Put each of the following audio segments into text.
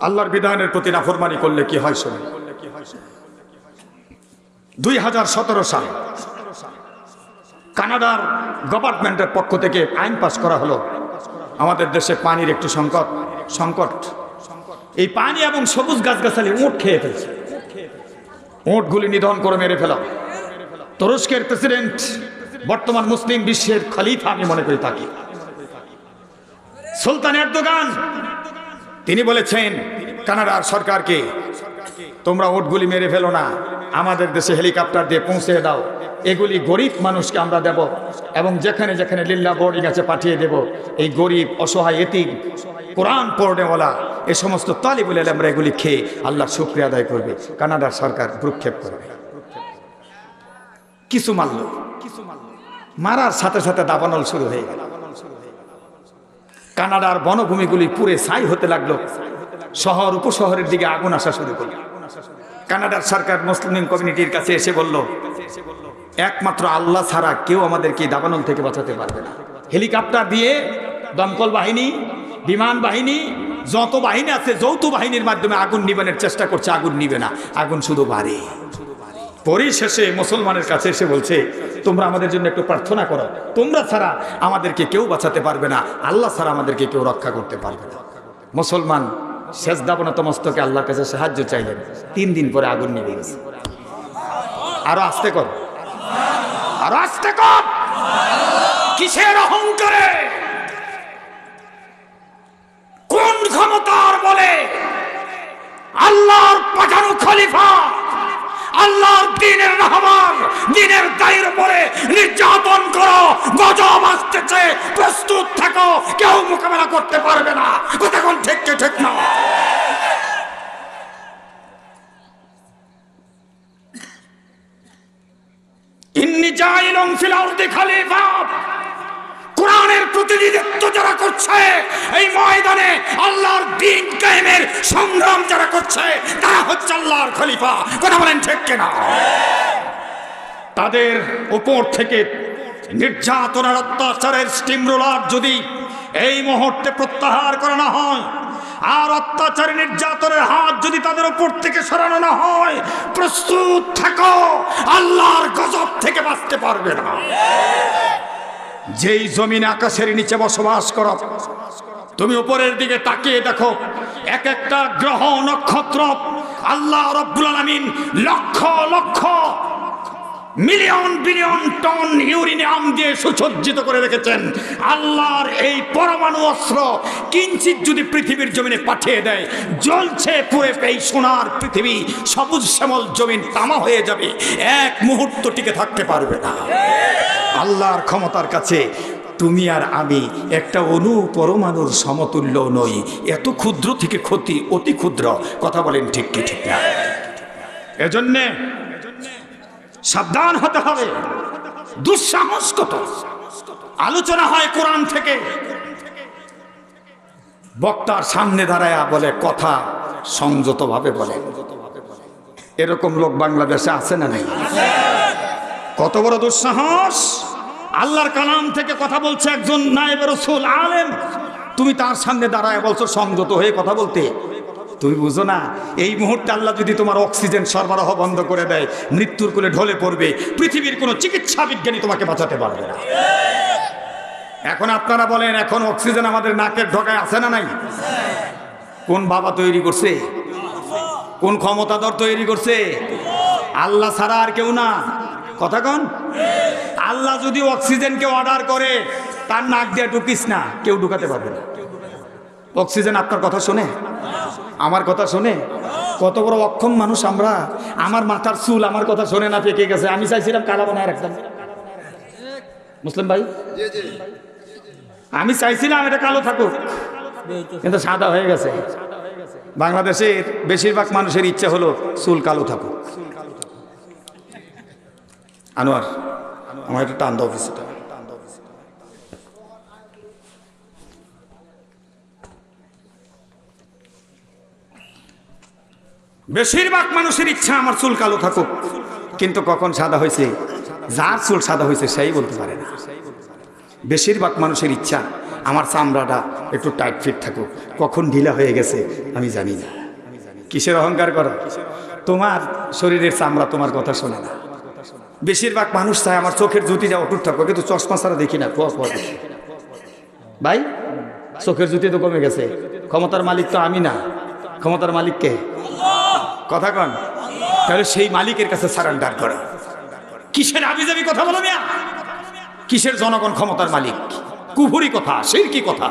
আল্লাহর বিধানের প্রতি নাফরমানি করলে কি হয় শোনে দুই হাজার সতেরো সাল কানাডার গভর্নমেন্টের পক্ষ থেকে আইন পাস করা হলো। আমাদের দেশে পানির একটু সংকট সংকট। এই পানি এবং সবুজ গাছগাছালি উঁট খেয়ে ফেলছে। উঁটগুলি নিধন করে মেরে ফেলা। তুরস্কের প্রেসিডেন্ট, বর্তমান মুসলিম বিশ্বের খলিফা আমি মনে করি তাকে। সুলতান এরদোগান তিনি বলেছেন, কানাডার সরকারকে, তোমরা ওটগুলি মেরে ফেলো না, আমাদের দেশে হেলিকপ্টার দিয়ে পৌঁছে দাও, এগুলি গরিব মানুষকে আমরা দেব এবং যেখানে যেখানে লিল্লা বোর্ডিং আছে পাঠিয়ে দেব, এই গরিব, অসহায়, এতিম, কোরআন পড়নেওয়ালা, এ সমস্ত তালিবুল আমরা এগুলি খেয়ে আল্লাহ শুক্রিয়া আদায় করবে, কানাডার সরকার ভ্রুক্ষেপ করবে। কিছু মারল, মারার সাথে সাথে দাবানল শুরু হয়ে গেল। কানাডার বনভূমিগুলি পুরে ছাই হতে লাগল। শহর উপশহরের দিকে আগুন আসা শুরু করল। কানাডার সরকার মুসলিম কমিউনিটির কাছে এসে বলল, একমাত্র আল্লাহ ছাড়া কেউ আমাদেরকে দাবানল থেকে বাঁচাতে পারবে না। হেলিকপ্টার দিয়ে দমকল বাহিনী, বিমান বাহিনী, যত বাহিনী আছে, যৌথ বাহিনীর মাধ্যমে আগুন নিবানের চেষ্টা করছে, আগুন নিবে না। আগুন শুধু বাড়ে। পরিশেষে মুসলমানের কাছে এসে বলছে, তোমরা আমাদের জন্য একটু প্রার্থনা করো। তোমরা ছাড়া আমাদেরকে কেউ বাঁচাতে পারবে না। আল্লাহ ছাড়া আমাদেরকে কেউ রক্ষা করতে পারবে না। মুসলমান শেষ দাবনত মস্তকে আল্লাহর কাছে সাহায্য চাইলেন। তিন দিন পরে আগুন নিভে গেছে। আরও আসতে কর। আরও আসতে কর। কিসের অহংকারে? কোন ক্ষমতার বলে? আল্লাহর পাঠানো খলিফা আল্লাহর দিনের রহমান দিনের দায়ের উপরে নির্যাতন করো গজব আসতেছে প্রস্তুত থাকো কেউ মোকাবেলা করতে পারবে না কতক্ষণ ঠিক কে ঠিক না ইন্নি জাইলুম ফিল আরদি খলিফা কোরআনের প্রতিনিধিত্ব যারা করছে এই ময়দানে আল্লাহর দিন কায়েমের সংগ্রাম যারা করছে, তারা হচ্ছে আল্লাহর খলিফা। কথা বলেন ঠিক কিনা? তাদের উপর থেকে নির্যাতনের অত্যাচারের স্টিম রোলার যদি এই মুহূর্তে প্রত্যাহার করা না হয়, আর অত্যাচারী নির্যাতনের হাত যদি তাদের উপর থেকে সরানো না হয়, প্রস্তুত থাকো, আল্লাহর গজব থেকে বাঁচতে পারবে না। যেই জমিন আকাশের নিচে বসবাস করো তুমি উপরের দিকে তাকিয়ে দেখো, এক একটা গ্রহ, নক্ষত্র, আল্লাহ রব্বুল আলামিন lakh lakh, million, billion ton uranium দিয়ে সুসজ্জিত করে রেখেছেন। আল্লাহর এই পরমাণু অস্ত্র কিঞ্চিত যদি পৃথিবীর জমিনে পাঠিয়ে দেয়, জ্বলছে পুরে এই সোনার পৃথিবী, সবুজ শ্যামল জমিন তামা হয়ে যাবে, এক মুহূর্ত টিকে থাকতে পারবে না। আল্লাহর ক্ষমতার কাছে তুমি আর আমি একটা অনু পরমাণুর সমতুল্য নই। এত ক্ষুদ্র থেকে ক্ষতি, অতি ক্ষুদ্র। কথা বলেন ঠিক কি ঠিক না? এজন্যে সাবধান হতে হবে। দুঃসাহস কত? আলোচনা হয় কোরআন থেকে। বক্তার সামনে দাঁড়ায় বলে কথা সংযতভাবে বলে। এরকম লোক বাংলাদেশে আছে না নেই? কত বড় দুঃসাহস? আল্লাহর কালাম থেকে কথা বলছে একজন নায়েব রসুল, আলেম। তুমি তার সামনে দাঁড়ায় বলছো, সংযত হয়ে কথা বলতে। তুমি বুঝো না, এই মুহূর্তে আল্লাহ যদি তোমার অক্সিজেন সরবরাহ বন্ধ করে দেয়, মৃত্যুর কোলে ঢলে পড়বে, পৃথিবীর কোনো চিকিৎসা বিজ্ঞানী তোমাকে বাঁচাতে পারবে না। এখন আপনারা বলেন, এখন অক্সিজেন আমাদের নাকের ঢোকায় আছে না নাই? কোন বাবা তৈরি করছে? কোন ক্ষমতাধর তৈরি করছে? আল্লাহ ছাড়া আর কেউ না। কথা কন? আল্লাহ যদি অক্সিজেনকে অর্ডার করে, তার নাক দিয়ে ঢুকিস না, কেউ ঢুকাতে পারবে না। অক্সিজেন আপনার কথা শোনে? আমার কথা শোনে? কত বড় অক্ষম মানুষ আমরা। আমার মাথার চুল আমার কথা শোনে না, পেকে গেছে। আমি চাইছিলাম কালা বানায় রাখতাম। মুসলিম ভাই? আমি চাইছিলাম এটা কালো থাকুক, কিন্তু সাদা হয়ে গেছে। বাংলাদেশের বেশিরভাগ মানুষের ইচ্ছা হলো চুল কালো থাকুক। আনোয়ার আমার একটা টান দাও বেশিরভাগ মানুষের ইচ্ছা আমার চুল কালো থাকুক, কিন্তু কখন সাদা হয়েছে, যার চুল সাদা হয়েছে সেই বলতে পারে না। বেশিরভাগ মানুষের ইচ্ছা আমার চামড়াটা একটু টাইট ফিট থাকুক, কখন ঢিলা হয়ে গেছে আমি জানি না। কিসের অহংকার করো? তোমার শরীরের চামড়া তোমার কথা শোনে না। বেশিরভাগ মানুষ চায় আমার চোখের জ্যোতিটা অটুট থাকবে কিন্তু চশমা ছাড়া দেখি না কুয়া দেখি। ভাই, চোখের জুতি তো কমে গেছে। ক্ষমতার মালিক তো আমি না। ক্ষমতার মালিক কে? কথা কন। তাহলে সেই মালিকের কাছে সারেন্ডার করো। কিসের আবিজাবি কথা বলো মিয়া? কিসের জনগণ ক্ষমতার মালিক? কুফুরি কথা শিরকি কথা।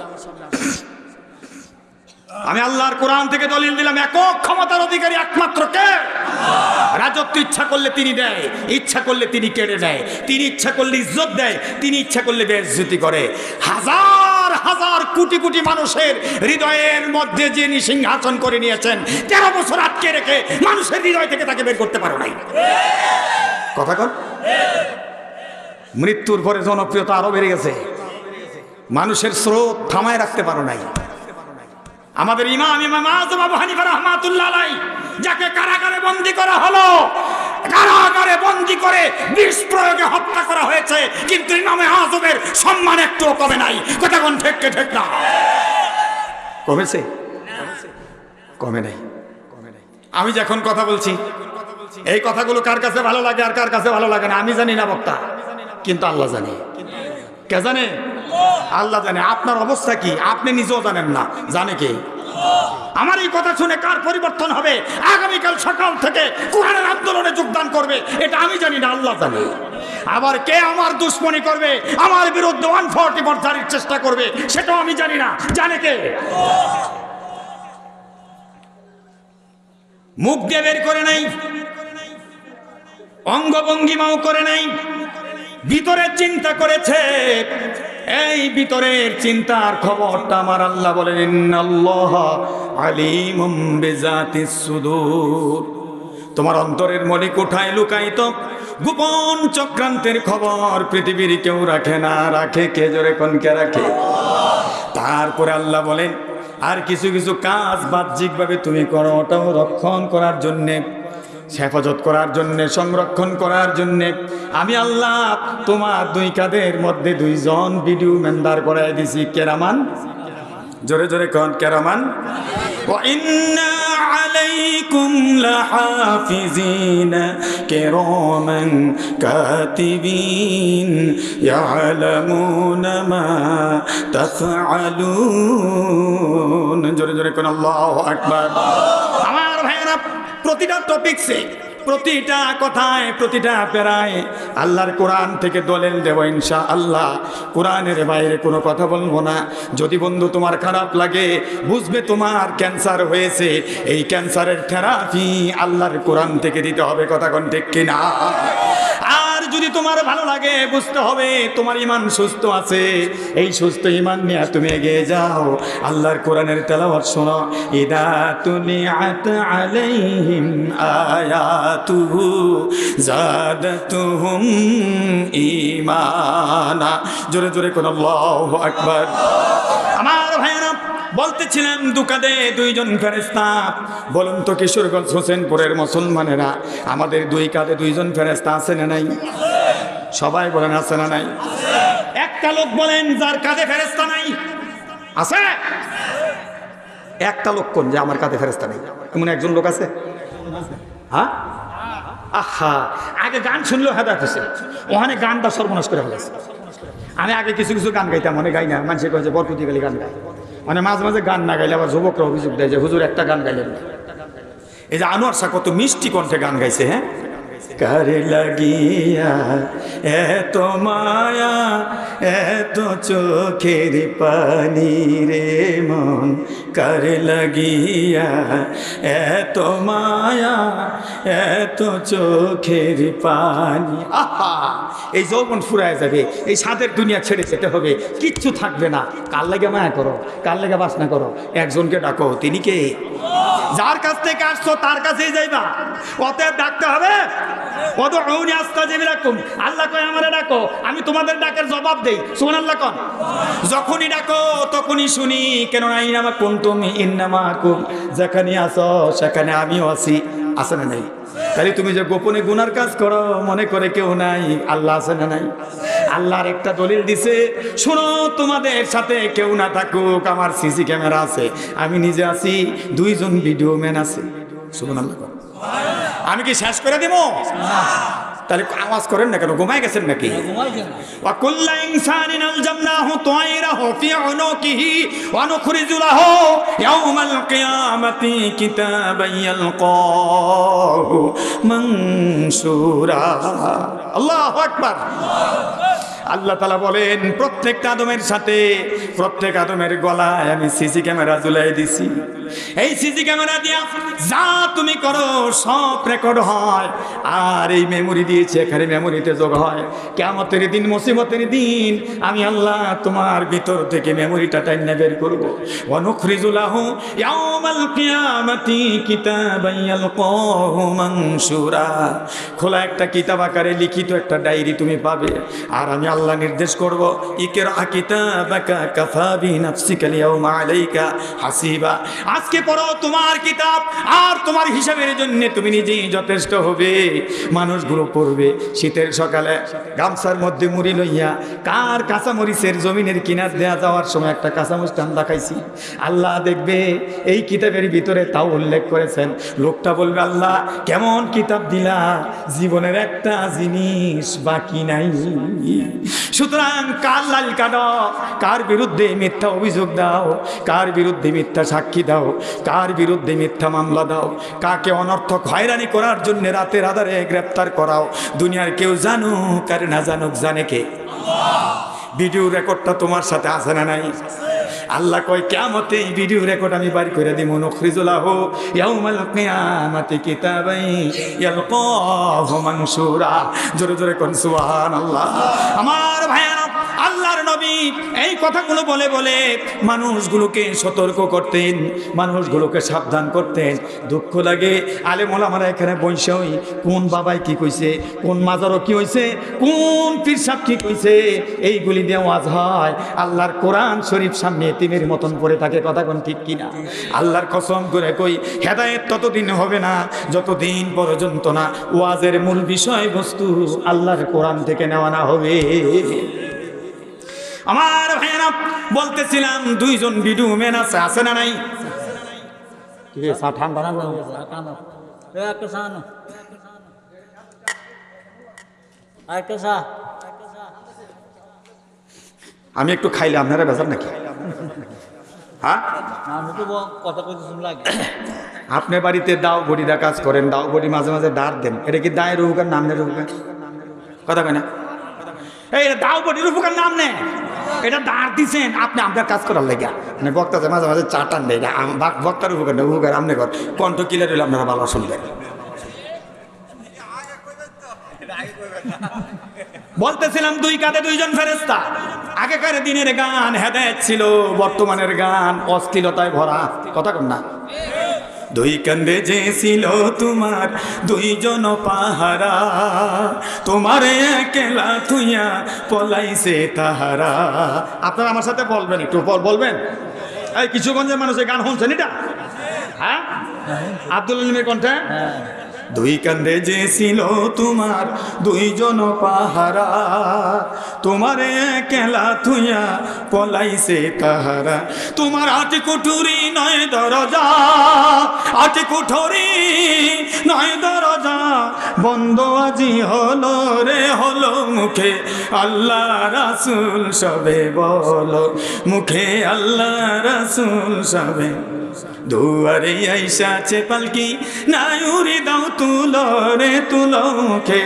আমি আল্লাহর কোরআন থেকে দলিল দিলাম, একক ক্ষমতার অধিকারী একমাত্র কে? রাজত্ব ইচ্ছা করলে তিনি দেয়, ইচ্ছা করলে তিনি কেড়ে নেয়, তিনি ইচ্ছা করলে ইজ্জত দেয়, তিনি ইচ্ছা করলে বেজ্জতি করে। হাজার হাজার কোটি কোটি মানুষের হৃদয়ের মধ্যে যিনি সিংহাসন করে নিয়েছেন, তেরো বছর আটকে রেখে মানুষের হৃদয় থেকে তাকে বের করতে পারো নাই। কথা কন। মৃত্যুর পরে জনপ্রিয়তা আরও বেড়ে গেছে। মানুষের স্রোত থামায় রাখতে পারো নাই। আমাদের ইমাম ইমাম আজম আবু হানিফা রহমাতুল্লাহ যাকে কারাগারে বন্দি করা হলো, কারাগারে বন্দি করে বিষ প্রয়োগে হত্যা করা হয়েছে, কিন্তু ইমামে আজমের সম্মান একটু কমে নাই। কথা কোন ঠেককে ঠেক না। কমেছে? কমে নাই। আমি যখন কথা বলছি, এই কথাগুলো কার কাছে ভালো লাগে আর কার কাছে ভালো লাগে না, আমি জানি না বক্তা, কিন্তু আল্লাহ জানি। কে জানে? আল্লাহ জানে, আপনার অবস্থা কি? আপনি নিজেও জানেন না। জানে কে? আমার এই কথা শুনে কার পরিবর্তন হবে? আগামীকাল সকাল থেকে কোরআনের আন্দোলনে যোগদান করবে, এটা আমি জানি না, আল্লাহ জানে। আবার কে আমার দুশ্মনী করবে? আমার বিরুদ্ধে ওয়ান ফোর্টি ফোর জারির চেষ্টা করবে, সেটাও আমি জানি না। জানে কে? মুখ দিয়ে বের করে নাই, অঙ্গভঙ্গিমাও করে নাই, ভিতরে চিন্তা করেছে এই ভিতরের চিন্তার খবরটা আমার আল্লাহ বলেন বিজাতিস সুদূর। তোমার অন্তরের মনে কোঠায় লুকাইত গোপন চক্রান্তের খবর পৃথিবীর কেউ রাখে না, রাখে কে জোরে কোনকে রাখে? তারপরে আল্লাহ বলেন, আর কিছু কিছু কাজ বাহ্যিকভাবে তুমি করো, ওটাও রক্ষণ করার জন্যে। হেফাজত করার জন্যে সংরক্ষণ করার জন্যে আমি আল্লাহ তোমার দুই কাঁধের মধ্যে দুইজন ভিডিও মেন্দার করাই দিছি কেরামান জোরে জোরে কন কেরামান وإن عليكم لحافظين كراما كاتبين يعلمون ما تفعلون জোরে জোরে কোন আল্লাহু আকবার আমার ভাইরা প্রতিটা টপিকসে প্রতিটা কথায়, প্রতিটা পেরায় আল্লাহর কোরআন থেকে দলেন দেব ইনশা আল্লাহ কোরআনের বাইরে কোনো কথা বলব না। যদি বন্ধু তোমার খারাপ লাগে, বুঝবে তোমার ক্যান্সার হয়েছে। এই ক্যান্সারের থেরাপি আল্লাহর কোরআন থেকে দিতে হবে, কথা কোন কিনা? যদি তোমার ভালো লাগে, বুঝতে হবে তোমার ইমান সুস্থ আছে। এই সুস্থ ইমান নিয়ে তুমি এগিয়ে যাও। আল্লাহর কোরআনের তেলাওয়াত শোনো, ইদা তুলিআত আলাইহিম জোরে জোরে কোন আল্লাহু আকবার। বলতেছিলেন, দুকাদে দুইজন ফেরেস্তা বলুন তো, কিশোরগঞ্জ হোসেনপুরের মুসলমানেরা আমাদের দুই কাঁধে দুইজন ফেরেস্তা আছে না নাই? সবাই বলেন, আছে না নাই? একটা লোক বলেন, যার কাঁধে ফেরেস্তা নাই। আছে? একটা লোক কোন যে আমার কাঁধে ফেরেস্তা নেই? এমন একজন লোক আছে? হ্যাঁ? আহা, আগে গান শুনলেও হেদায়ত হচ্ছে ওখানে গানটা সর্বনাশ করে ফেলেছে। আমি আগে কিছু কিছু গান গাইতাম মনে গাই না মানুষের কয়েছে বরপুতি গালি গান গাই মানে মাঝে মাঝে গান না গাইলে আবার যুবকরা অভিযোগ দেয় যে, হুজুর, একটা গান গাইলেন এই যে আনোয়ার শাহ কত মিষ্টি কণ্ঠে গান গাইছে হ্যাঁ? কারে লাগিয়া? এত মায়া এত চোখের পানি রে মন। কারে লাগিয়া? এত মায়া এত চোখের পানি। আহা! এই যৌবন ফুরায় যাবে, এই সাদের দুনিয়া ছেড়ে যেতে হবে, কিচ্ছু থাকবে না। কার লাগে মায়া করো, কার লাগে বাসনা করো? একজনকে ডাকো, তিনি কে? যার কাছ থেকে আসছো, তার কাছেই যাইবা। অতএব ডাকতে হবে ওদউনি আস্তাজিব লাকুম। আল্লাহ কয়, আমারে ডাকো, আমি তোমাদের ডাকের জবাব দেই। আল্লাহ কোন। যখনই ডাকো, তখনই শুনি কেন না ইনামা কুনতুম ইন্নামা কুম যেখানে আসো সেখানে আমিও আছি। আছে না নাই? তাহলে তুমি যে গোপনে গুনার কাজ করো, মনে করে কেউ নাই, আল্লাহ আছে না নাই? আল্লাহর একটা দলিল দিছে, শোনো, তোমাদের সাথে কেউ না থাকুক, আমার সিসি ক্যামেরা আছে, আমি নিজে আছি, দুইজন ভিডিও ম্যান আছে কোন। আমি কি শেষ করে দেব তাহলে আওয়াজ করেন না কেন? ঘুমায় গেছেন নাকি? হ্যাঁ, আল্লাহ আকবর। তালা বলেন, প্রত্যেকটা আদমের সাথে, প্রত্যেক আদমের গলায় আমি সিসি ক্যামেরা ঝুলাই দিছি। এই সিসি ক্যামেরা দিয়া যা তুমি করো, সব রেকর্ড হয়। আর এই মেমোরি দিয়েছে, এখানে মেমোরিতে যোগ হয়। কেমতের দিন, মুসিবতের দিন, আমি আল্লাহ তোমার ভিতর থেকে মেমোরিটা টাইনা বের করব। অনুখরিজুলাহ খোলা একটা কিতাব আকারে লিখিত একটা ডায়েরি তুমি পাবে। আর আমি আল্লাহ নির্দেশ করব, ইকরা হাসিবা। আজকে পড়ো তোমার কিতাব, আর তোমার হিসাবের জন্য তুমি নিজেই যথেষ্ট হবে। মানুষগুলো পড়বে শীতের সকালে, গামছার মধ্যে মুড়ি লইয়া, কার কাঁচামরিচের জমিনের কিনার দেয়া যাওয়ার সময় একটা কাঁচামরিচ টান দেখাইছি। আল্লাহ দেখবে এই কিতাবের ভিতরে তাও উল্লেখ করেছেন। লোকটা বলবে, আল্লাহ, কেমন কিতাব দিলা? জীবনের একটা জিনিস বাকি নাই। সুতরাং কার লাল কাটো কার বিরুদ্ধে মিথ্যা অভিযোগ দাও? কার বিরুদ্ধে মিথ্যা সাক্ষী দাও? কার বিরুদ্ধে মিথ্যা মামলা দাও? কাকে অনর্থক হয়রানি করার জন্য রাতের আধারে গ্রেপ্তার করাও? দুনিয়ার কেউ জানুক আর না জানুক জানে কে? ভিডিও রেকর্ডটা তোমার সাথে আছে না নাই? আল্লাহ কয় কেমতে এই ভিডিও রেকর্ড আমি বাড়ি করে দিব নখরিজুলাহ ইয়াউমাল কিয়ামাতি কিতাবাই ইয়ালকাহু মানসুরা জোরে জোরে কোন, সুবহানাল্লাহ। আমার ভাইয়ারা এই কথাগুলো বলে বলে মানুষগুলোকে সতর্ক করতেন, মানুষগুলোকে সাবধান করতেন। দুঃখ লাগে আলে মোলামারা এখানে বৈশই কোন বাবাই কি কইছে, কোন মাজারও কি হইছে, কোন পীরসাব কি কইছে এইগুলি দিয়ে ওয়াজ হয়। আল্লাহর কোরআন শরীফ সামনে এতিমের মতন পড়ে থাকে, কথা কোন ঠিক কিনা? আল্লাহর কসম করে কই, হেদায়েত ততদিন হবে না, যতদিন পর্যন্ত না। ওয়াজের মূল বিষয়বস্তু আল্লাহর কোরআন থেকে নেওয়া না হবে। আমার ভাইয়েরা বলতেছিলাম দুইজন ভিডিও ম্যান আছে আছে না নাই? আমি একটু খাইলে আপনারা বেজার নাকি? হ্যাঁ? আমি তো কথা কইতে আপনি বাড়িতে দাও বড়িরা কাজ করেন দাও বড়ি মাঝে মাঝে দাঁড় দেন। এটা কি দায়ের উপকার নাম নেই উপকার কথা কয় না। এই এটা দাও বড়ির উপকার নাম নে। এটা দাঁড় দিছেন। আপনি আপনার কাজ করার লেগে মানে বক্তা যে মাঝে মাঝে চা টান দেয় এটা বক্তার উপকার না উপকার আপনি কর। কণ্ঠ কিলার হইলে আপনারা ভালো শুনবেন। বলতেছিলাম দুই কাঁধে দুইজন ফেরেস্তা আগেকার দিনের গান হেদায়ত ছিল বর্তমানের গান অশ্লীলতায় ভরা। কথা কন না। দুই কান্দে যে ছিল তোমার দুইজন পাহারা, তোমার একলা তুইয়া পলাইছে তাহারা। আপনারা আমার সাথে বলবেন একটু, বল- বলবেন? এই কিছুগঞ্জের মানুষের গান শুনছেন, এটা? হ্যাঁ? আব্দুল আলিমের কণ্ঠে? দুই কান্দে যে ছিল তোমার দুইজন পাহারা, তোমারে কেলা থুইয়া পলাইছে তাহারা। তোমার আট কুঠুরি নয় দরজা আট কুঠুরি নয় দরজা। বন্ধ আজি হলো রে, হলো মুখে আল্লাহ রাসুল সবে বলো। মুখে আল্লাহ রাসুল সবে দুয়ারে আইসাছে পালকি, নায়ুরি দাও তুলো রে, তুলো মুখে।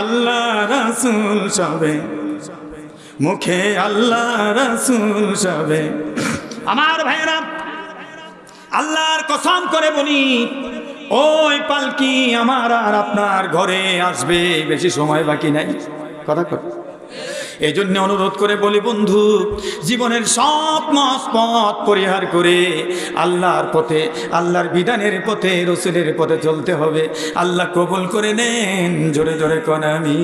আল্লাহ রাসুল সবে, মুখে আল্লাহ রাসুল সবে। আমার ভাইরা আল্লাহর কসম করে বলি, ওই পালকি আমার আর আপনার ঘরে আসবে, বেশি সময় বাকি নাই। কথা কর এই জন্য অনুরোধ করে বলি বন্ধু, জীবনের সব মাস পথ পরিহার করে আল্লাহর পথে, আল্লাহর বিধানের পথে, রসুলের পথে চলতে হবে। আল্লাহ কবুল করে নেন, জোরে জোরে কন আমি।